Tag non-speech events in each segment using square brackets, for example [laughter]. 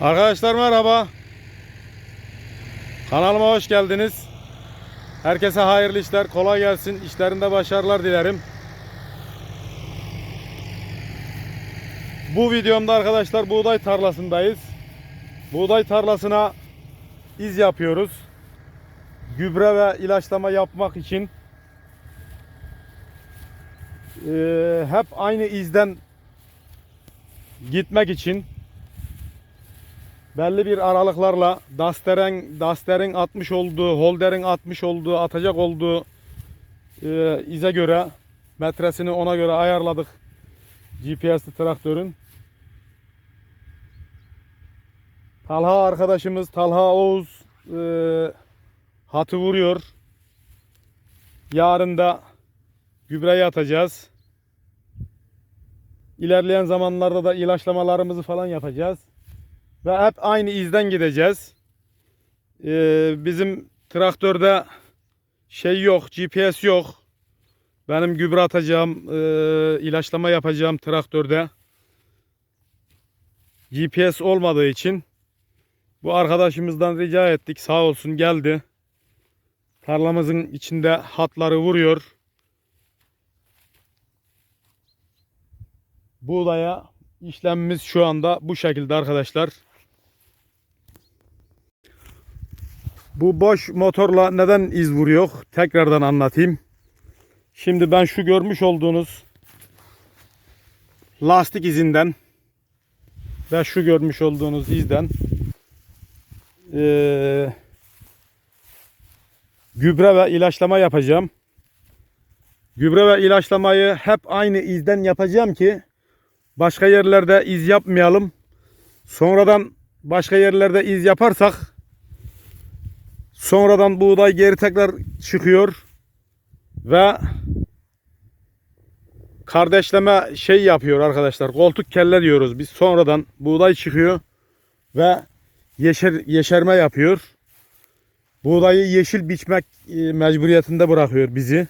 Arkadaşlar merhaba. Kanalıma hoş geldiniz. Herkese hayırlı işler, kolay gelsin. İşlerinde başarılar dilerim. Bu videomda arkadaşlar buğday tarlasındayız. Buğday tarlasına iz yapıyoruz. Gübre ve ilaçlama yapmak için eee, hep aynı izden gitmek için belli bir aralıklarla Duster'in Duster'in atmış olduğu, Holder'in atmış olduğu, atacak olduğu e, ize göre metresini ona göre ayarladık. GPS'li traktörün. Talha arkadaşımız Talha Oğuz e, hatı vuruyor. Yarın da gübreyi atacağız. İlerleyen zamanlarda da ilaçlamalarımızı falan yapacağız. Ve hep aynı izden gideceğiz. Ee, bizim traktörde şey yok, GPS yok. Benim gübre atacağım, e, ilaçlama yapacağım traktörde. GPS olmadığı için bu arkadaşımızdan rica ettik. Sağ olsun geldi. Tarlamızın içinde hatları vuruyor. Buğdaya işlemimiz şu anda bu şekilde arkadaşlar. Bu boş motorla neden iz vuruyor? Tekrardan anlatayım. Şimdi ben şu görmüş olduğunuz lastik izinden ve şu görmüş olduğunuz izden eee, gübre ve ilaçlama yapacağım. Gübre ve ilaçlamayı hep aynı izden yapacağım ki başka yerlerde iz yapmayalım. Sonradan başka yerlerde iz yaparsak sonradan buğday geri tekrar çıkıyor ve kardeşleme şey yapıyor arkadaşlar. Koltuk kelle diyoruz biz. Sonradan buğday çıkıyor ve yeşer, yeşerme yapıyor. Buğdayı yeşil biçmek e, mecburiyetinde bırakıyor bizi.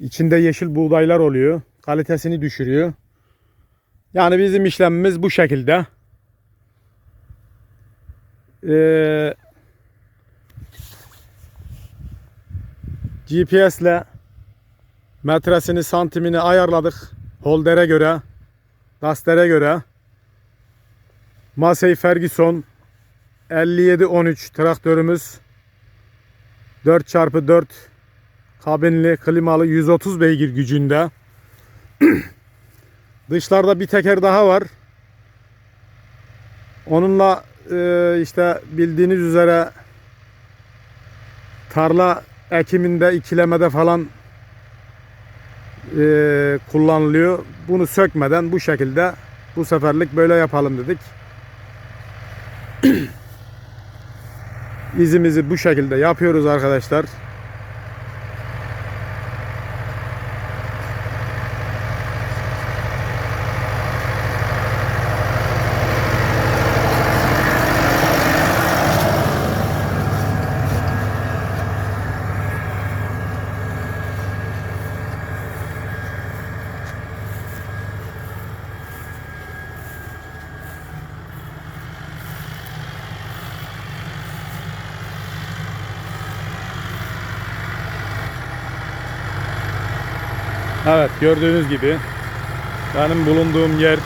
İçinde yeşil buğdaylar oluyor. Kalitesini düşürüyor. Yani bizim işlemimiz bu şekilde. Ee, GPS ile metresini santimini ayarladık. Holder'e göre, Duster'e göre. Massey Ferguson 5713 traktörümüz 4x4 kabinli, klimalı 130 beygir gücünde. [clears throat] Dışlarda bir teker daha var. Onunla e, işte bildiğiniz üzere tarla ekiminde, ikilemede falan e, kullanılıyor. Bunu sökmeden bu şekilde bu seferlik böyle yapalım dedik. [clears throat] İzimizi bu şekilde yapıyoruz arkadaşlar. Evet gördüğünüz gibi benim bulunduğum yer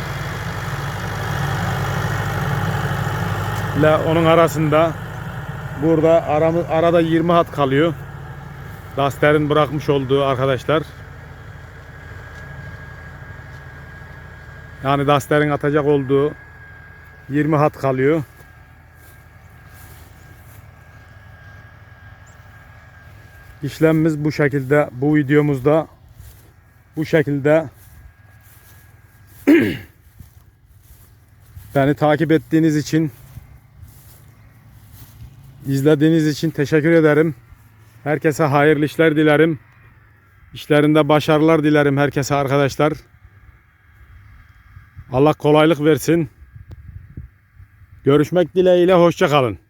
ile onun arasında burada aramı, arada 20 hat kalıyor. Duster'in bırakmış olduğu arkadaşlar. Yani Duster'in atacak olduğu 20 hat kalıyor. İşlemimiz bu şekilde bu videomuzda bu şekilde [clears throat] beni takip ettiğiniz için izlediğiniz için teşekkür ederim. Herkese hayırlı işler dilerim. İşlerinde başarılar dilerim herkese arkadaşlar. Allah kolaylık versin. Görüşmek dileğiyle hoşça kalın.